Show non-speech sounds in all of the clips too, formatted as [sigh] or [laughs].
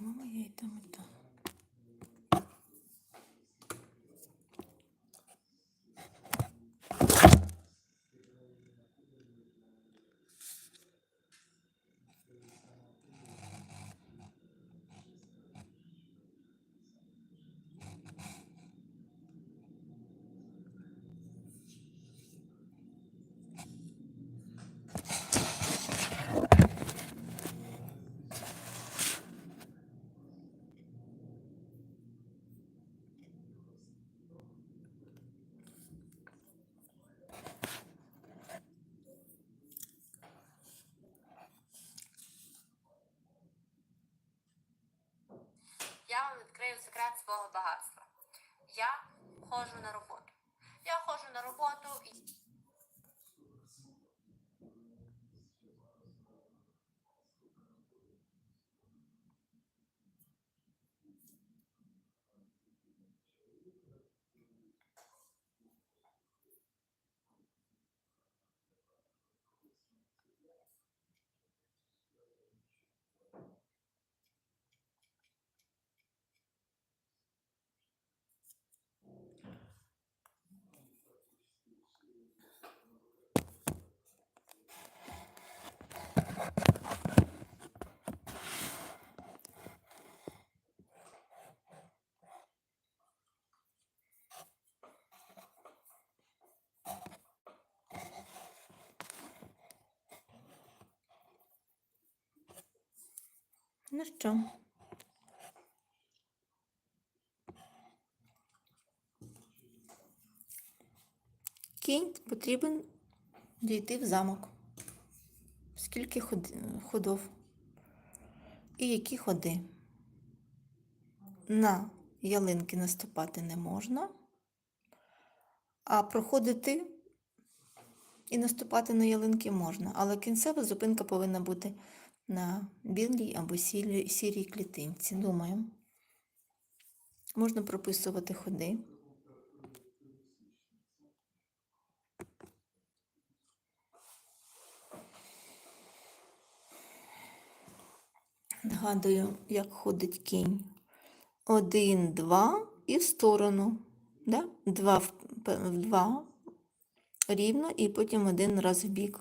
По-моєму, я і там, і там. Я вам відкрию секрет свого багатства. Я ходжу на роботу. Я ходжу на роботу і. Ну що? Кінь потрібен дійти в замок. Скільки ходов? І які ходи? На ялинки наступати не можна, а проходити і наступати на ялинки можна, але кінцева зупинка повинна бути на білій або сірій, клітинці. Думаю, можна прописувати ходи. Нагадую, як ходить кінь. Один, два і в сторону. Да? Два, два рівно і потім один раз в бік.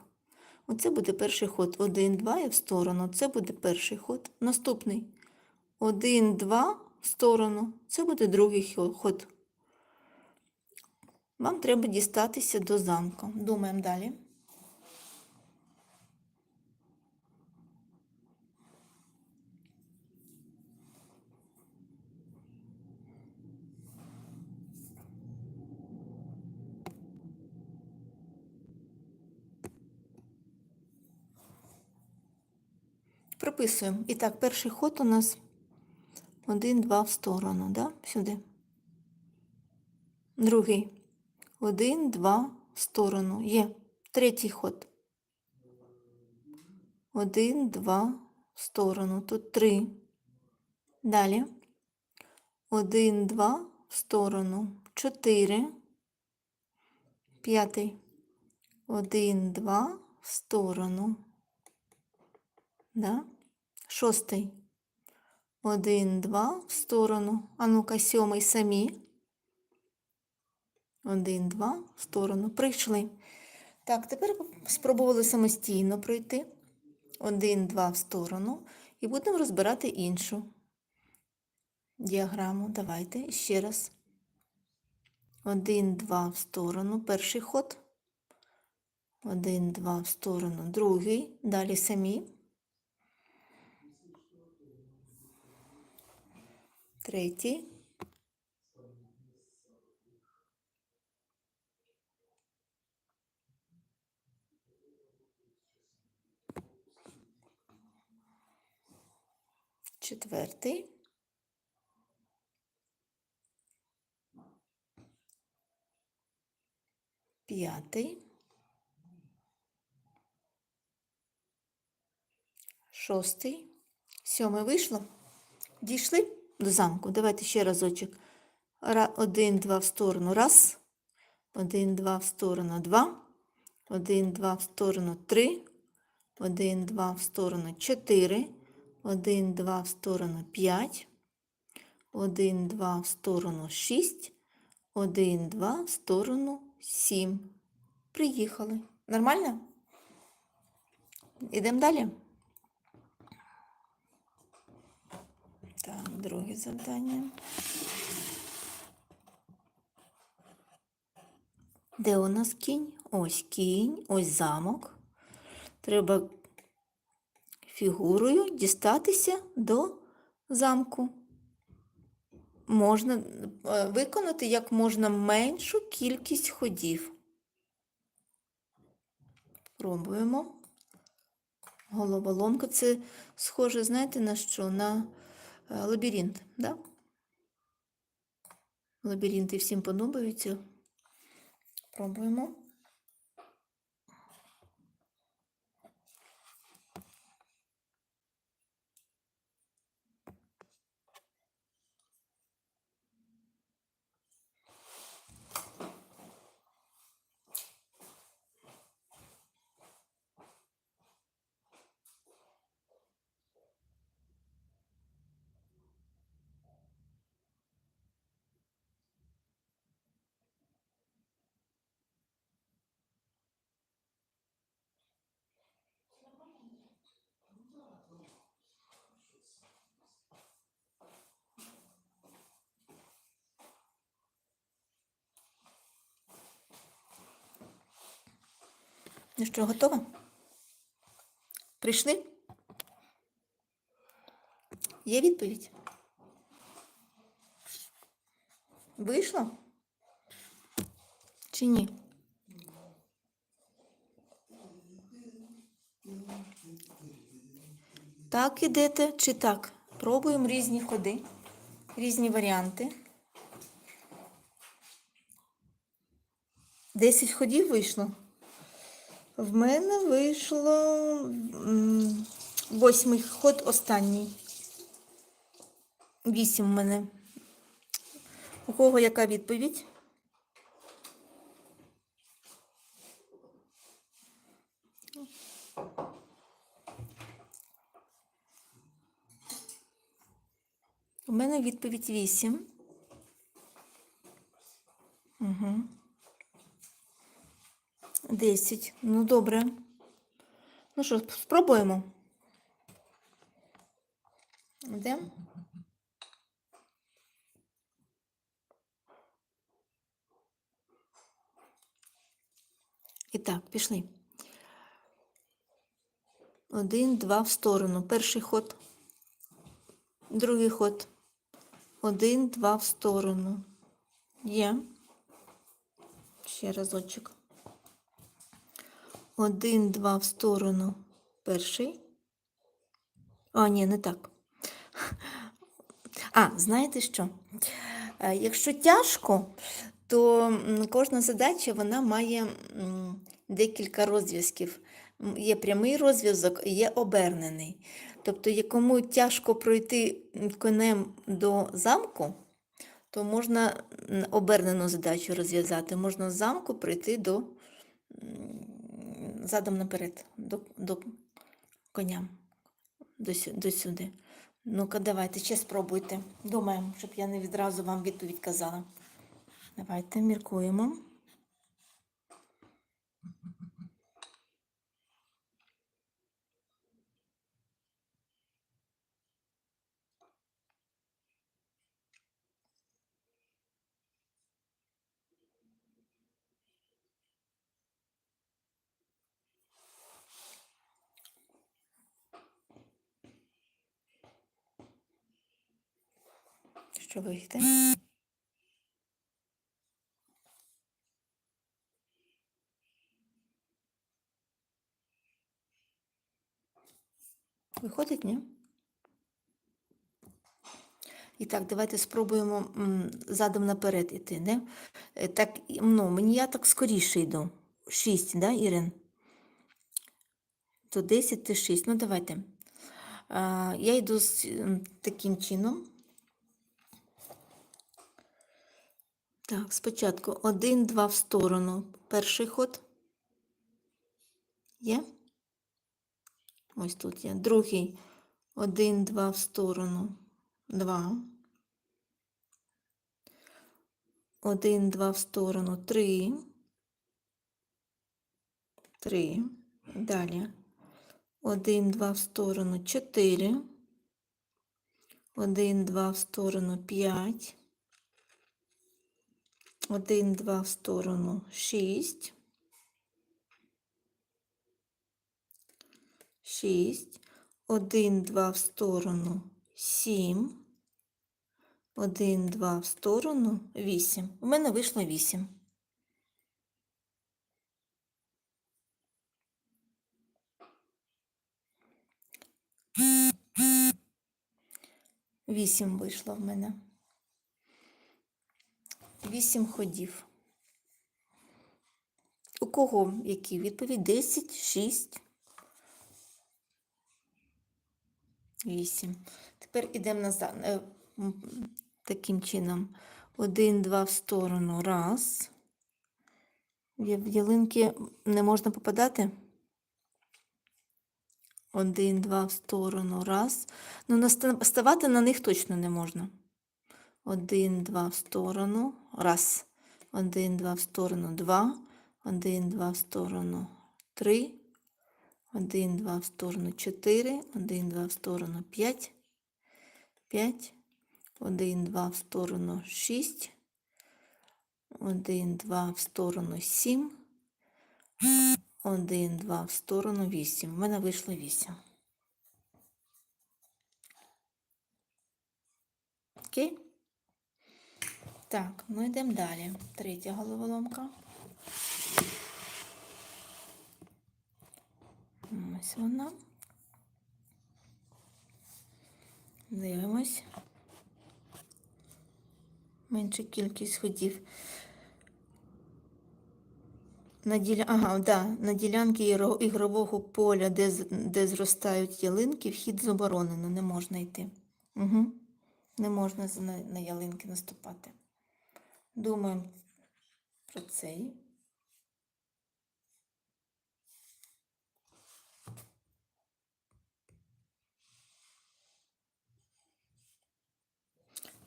Оце буде перший ход. Один, два і в сторону. Це буде перший ход. Наступний. Один, два в сторону. Це буде другий ход. Вам треба дістатися до замку. Думаємо далі. Прописуємо. І так, перший ход у нас один, два в сторону, да? Сюди. Другий. Один, два в сторону. Є. Третій ход. Один, два в сторону. Тут три. Далі. Один, два в сторону. Чотири. П'ятий. Один, два в сторону. Да? Шостий. Один, два в сторону. А ну-ка, сьомий самі. Один, два в сторону. Прийшли. Так, тепер спробували самостійно пройти. Один, два в сторону. І будемо розбирати іншу діаграму. Давайте ще раз. Один, два в сторону. Перший ход. Один, два в сторону. Другий. Далі самі. Третій. Четвертий. П'ятий. Шостий. Сьомий вийшло. Дійшли до замку. Давайте ще разочок. Один, два в сторону. Раз. Один, два в сторону. Два. Один, два в сторону. Три. Один, два в сторону. Чотири. 1, 2 в сторону 5, 1, 2 в сторону 6, 1, 2 в сторону 7. Приїхали. Нормально? Ідемо далі. Так, друге завдання. Де у нас кінь? Ось кінь, ось замок. Треба фігурою дістатися до замку. Можна е, виконати як можна меншу кількість ходів. Пробуємо. Головоломка це схоже, знаєте, на що? На лабіринт, да? Лабіринти всім подобаються. Пробуємо. Ну що, готова? Прийшли? Є відповідь? Вийшло? Чи ні? Так ідете чи так? Пробуємо різні ходи, різні варіанти. Десять ходів вийшло. В мене вийшло восьмий ход останній. Вісім в мене. У кого яка відповідь? У мене відповідь вісім. Угу. Десять. Ну, добре. Ну що, спробуємо. Йдемо. І так, пішли. Один, два в сторону. Перший ход. Другий ход. Один, два в сторону. Є. Ще разочок. Один, два в сторону. Перший. А, ні, не так. [laughs] А, знаєте що? Е, Якщо тяжко, то кожна задача вона має декілька розв'язків. Є прямий розв'язок, є обернений. Тобто, якому тяжко пройти конем до замку, то можна обернену задачу розв'язати. Можна з замку пройти до задом наперед, до, до коня, до, до сюди. Ну-ка, давайте, ще спробуйте. Думаємо, щоб я не відразу вам відповідь казала. Давайте міркуємо. Що вийде? Виходить, ні? І так, давайте спробуємо задом наперед іти. Не? Е, Так, ну, мені я так скоріше йду. 6, да, Ірин? То 10, ти 6. Ну, давайте. Я йду з таким чином. Так, спочатку 1, 2 в сторону. Перший ход. Є? Ось тут є. Другий. Один, два в сторону. Два. Один, два в сторону. Три. Три. Далі. Один, два в сторону. Чотири. Один, два в сторону. П'ять. Один, два в сторону. Шість. Шість. Один, два в сторону. Сім. Один, два в сторону. Вісім. У мене вийшло вісім. Вісім вийшло в мене. Вісім ходів. У кого які відповідь? 10, 6, 8. Тепер ідемо назад. е, Таким чином. Один, два в сторону. Раз. В ялинки не можна попадати. Один, два в сторону. Раз. Ну, ставати на них точно не можна. Один, два в сторону. Раз. Один, два в сторону. Два. Один, два в сторону. Три. Один, два в сторону. Чотири. Один, два в сторону. П'ять. П'ять. Один, два в сторону. Шість. Один, два в сторону. Сім. Один, два в сторону. Вісім. У мене вийшло вісім. Окей? Так, ну йдемо далі. Третя головоломка. Ось вона. Дивимось. Менша кількість ходів. На діля... ага, да, на ділянки ігрового поля, де, де зростають ялинки, вхід заборонено, не можна йти. Угу. Не можна на, на ялинки наступати. Думаємо про цей.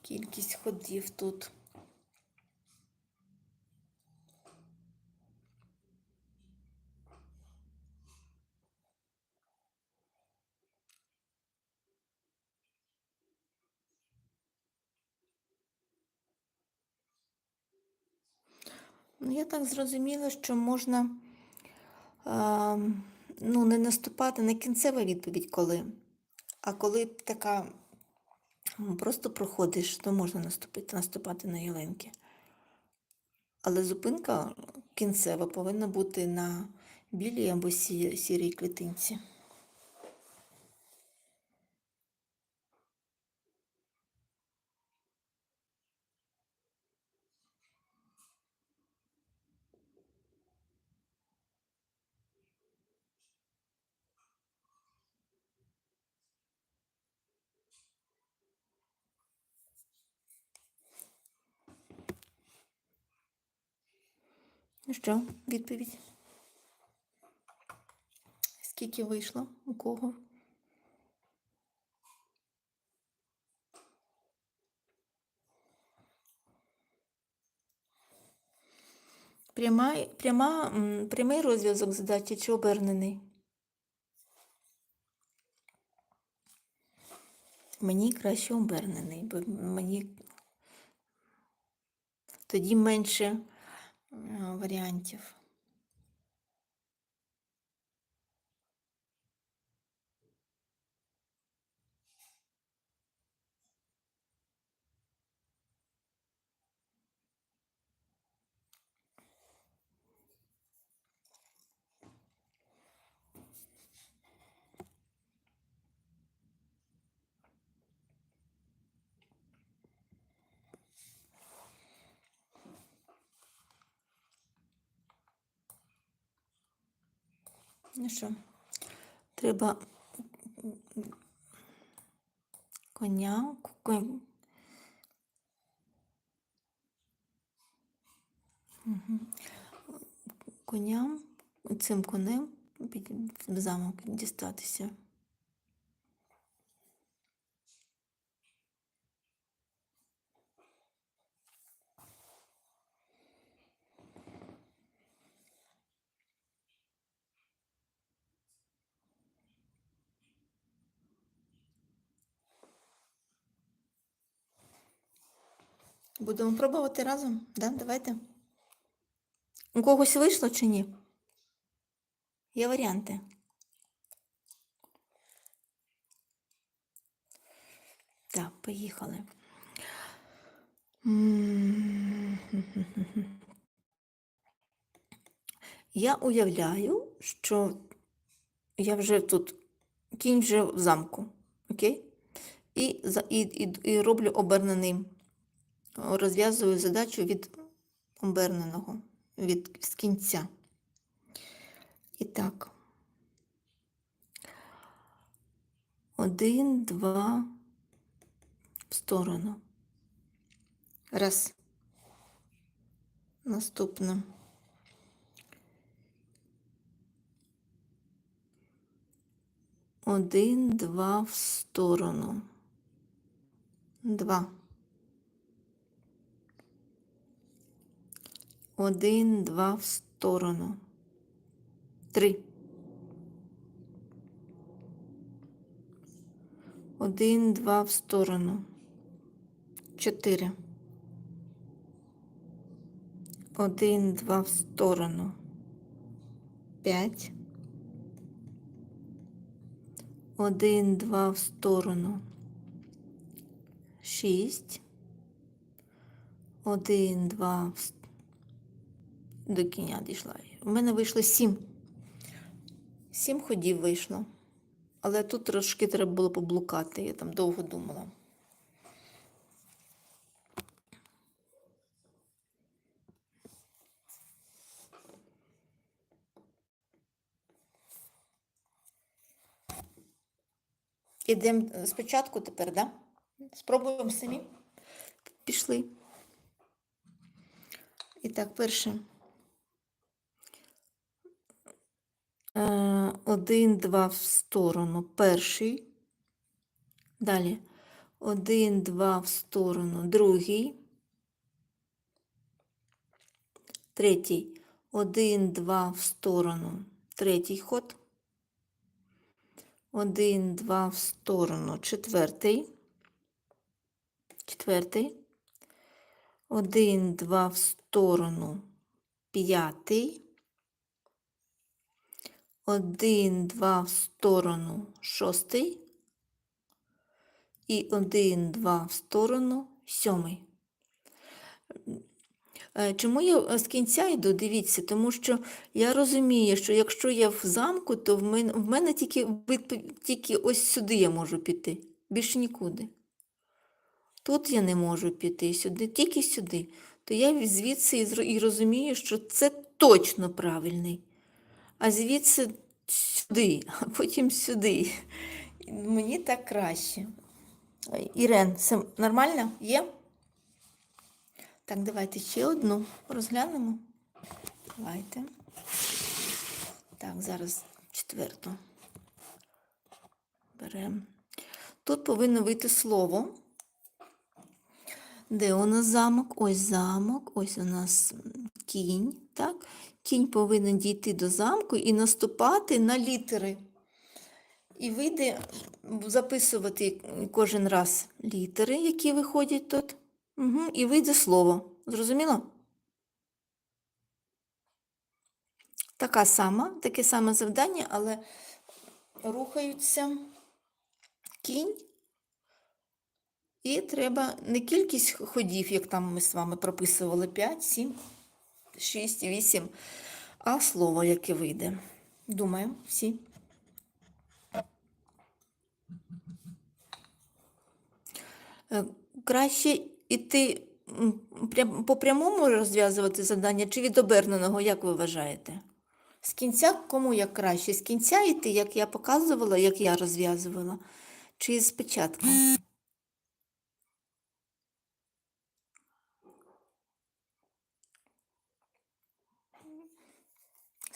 Кількість ходів тут. Ну, я так зрозуміла, що можна а, ну, не наступати на кінцева відповідь коли. А коли така просто проходиш, то можна наступити, наступати на ялинки. Але зупинка кінцева повинна бути на білій або сірій клітинці. Ну що, відповідь? Скільки вийшло? У кого? Пряма, пряма, прямий розв'язок задачі чи обернений? Мені краще обернений, бо мені тоді менше варіантів. Ну що, треба коня, конь. Коням, цим конем під- замок дістатися. Будемо пробувати разом? Да? Давайте. У когось вийшло чи ні? Є варіанти. Так, поїхали. Я уявляю, що я вже тут, кінь вже в замку, окей? І, і, і, і роблю обернений, розв'язую задачу від оберненого, від з кінця. І так. Один, два, в сторону. Раз. Наступне. Один, два в сторону. Два. Один, два в сторону. Три. Один, два в сторону. Чотири. Один, два в сторону. П'ять. Один, два в сторону. Шість. Один, два в с- до кінця дійшла. У мене вийшло сім. Сім ходів вийшло. Але тут трошки треба було поблукати, я там довго думала. Ідемо спочатку тепер, да? Спробуємо самі. Пішли. І так, перше. Один, два в сторону. Перший. Далі. Один, два в сторону. Другий. Третій. Один, два в сторону. Третій ход. Один, два в сторону. Четвертий. Четвертий. Один, два в сторону. П'ятий. Один, два в сторону. Шостий. І один, два в сторону. Сьомий. Е, Чому я е, з кінця йду? Дивіться, тому що я розумію, що якщо я в замку, то в мене, в мене тільки, тільки ось сюди я можу піти, більше нікуди. Тут я не можу піти сюди, тільки сюди. То я звідси і розумію, що це точно правильний. А звідси сюди, а потім сюди. Мені так краще. Ірен, це нормально? Є? Так, давайте ще одну розглянемо. Давайте. Так, зараз четверту. Беремо. Тут повинно вийти слово. Де у нас замок? Ось замок, ось у нас кінь. Так? Кінь повинен дійти до замку і наступати на літери. І вийде записувати кожен раз літери, які виходять тут. Угу, і вийде слово. Зрозуміло? Така сама, таке саме завдання, але рухаються кінь. І треба не кількість ходів, як там ми з вами прописували 5, 7, 6, 8, а слово, яке вийде. Думаю, всі. Е, Краще прям- по прямому розв'язувати завдання чи від оберненого, як ви вважаєте? З кінця кому як краще? З кінця йти, як я показувала, як я розв'язувала, чи з початку?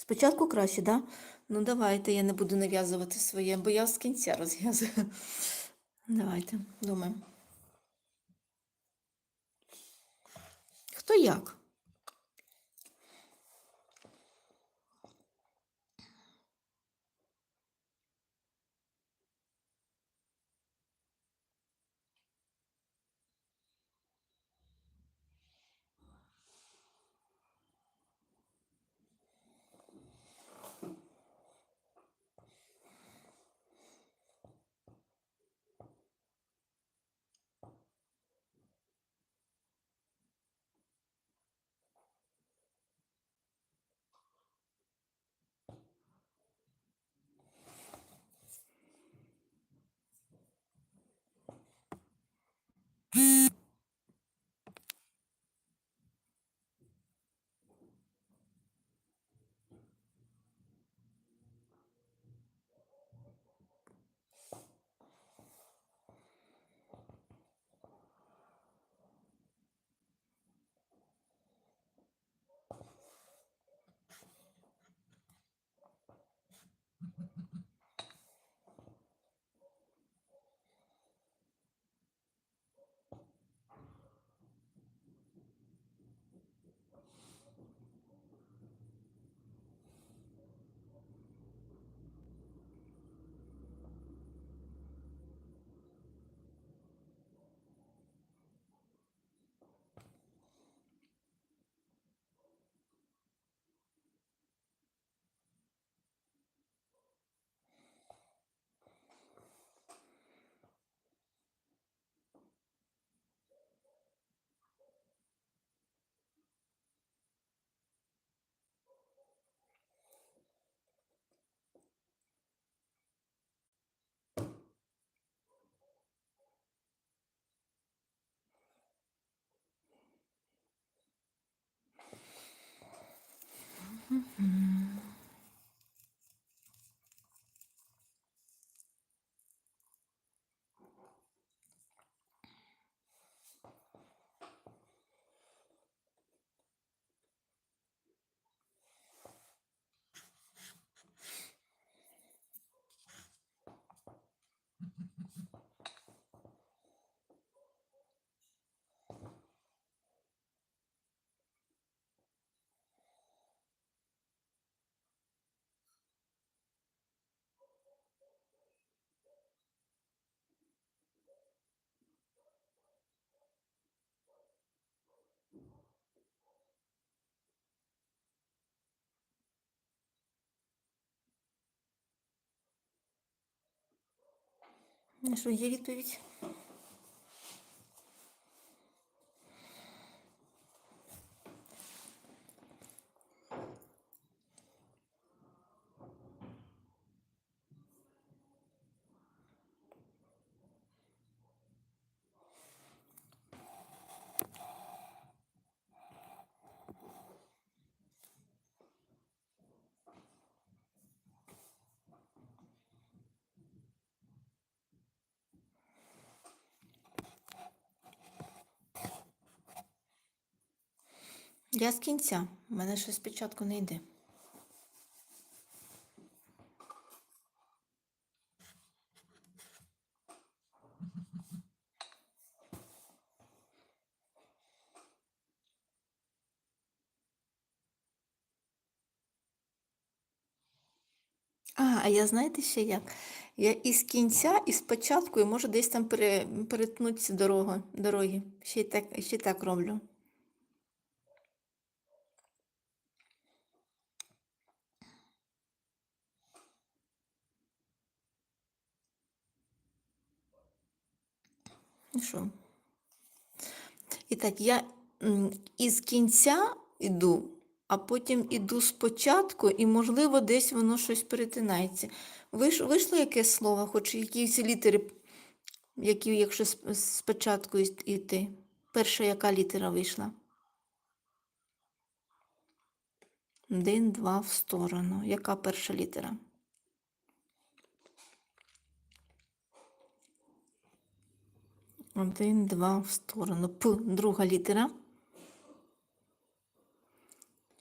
Спочатку краще, так? Да? Ну, давайте, я не буду нав'язувати своє, бо я з кінця розв'язую. Давайте, думаємо. Хто як? Що, є відповідь? Я з кінця. У мене щось спочатку не йде. А, а я знаєте ще як? Я із кінця, і спочатку, і можу десь там перетнутися дороги. Ще й так, ще й так роблю. Ну що? І так, я із кінця йду, а потім іду спочатку, і, можливо, десь воно щось перетинається. Виш, вийшло якесь слово, хоч якісь літери, які, якщо спочатку йти. Перша яка літера вийшла? Один, два в сторону. Яка перша літера? Один, два в сторону. П. Друга літера.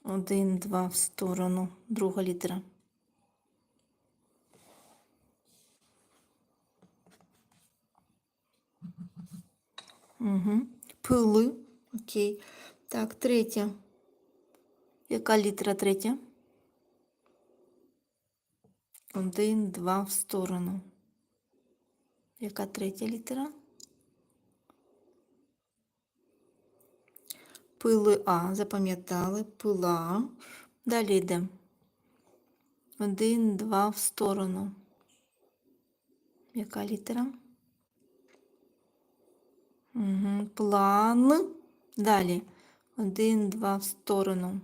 Один, два в сторону. Друга літера. Угу. Пили. Окей. Так, третя. Яка літера третя? Один, два в сторону. Яка третя літера? Пили А, запам'ятали, пила. Далі йдемо. Один, два в сторону. Яка літера? Угу. План. Далі. Один, два в сторону.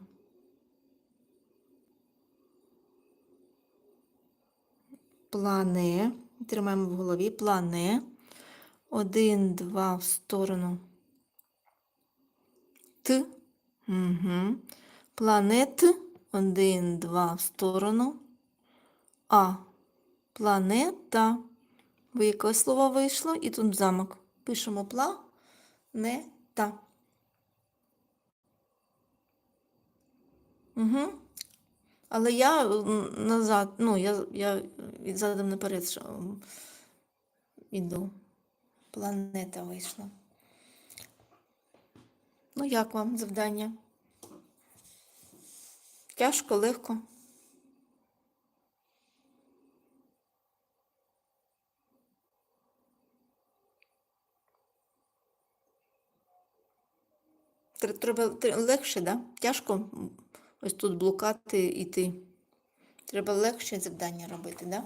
Плане. Тримаємо в голові. Плане. Один, два в сторону. Т. Угу. Планет. Один, два в сторону. А. Планета. Бо яке слово вийшло? І тут замок. Пишемо пла. Не та. Угу. Але я назад, ну, я, я задом наперед що, іду. Планета вийшла. Ну, як вам завдання? Тяжко, легко? Треба легше, да? Тяжко ось тут блукати іти. Треба легше завдання робити, да?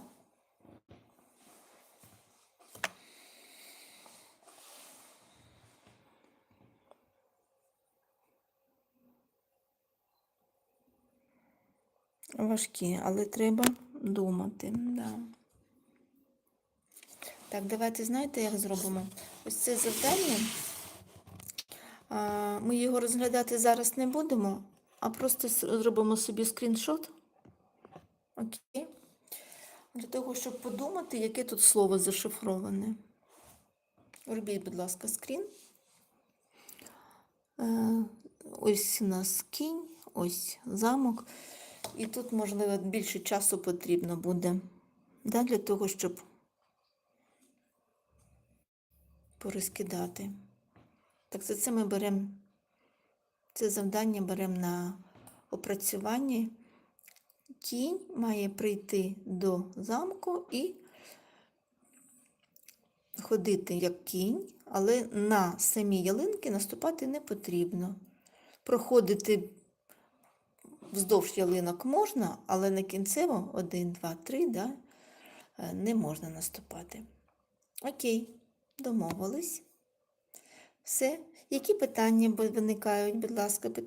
Важкі, але треба думати. Да. Так, давайте знаєте, як зробимо? Ось це завдання. Ми його розглядати зараз не будемо, а просто зробимо собі скріншот. Окей? Для того, щоб подумати, яке тут слово зашифроване. Робіть, будь ласка, скрін. Е, Ось у нас кінь, ось замок. І тут, можливо, більше часу потрібно буде да, для того, щоб порозкидати. Так, за це ми беремо це завдання беремо на опрацювання. Кінь має прийти до замку і ходити як кінь, але на самі ялинки наступати не потрібно. Проходити вздовж ялинок можна, але на кінцево 1, 2, 3 да, е, не можна наступати. Окей, домовились. Все. Які питання виникають, будь ласка, питання?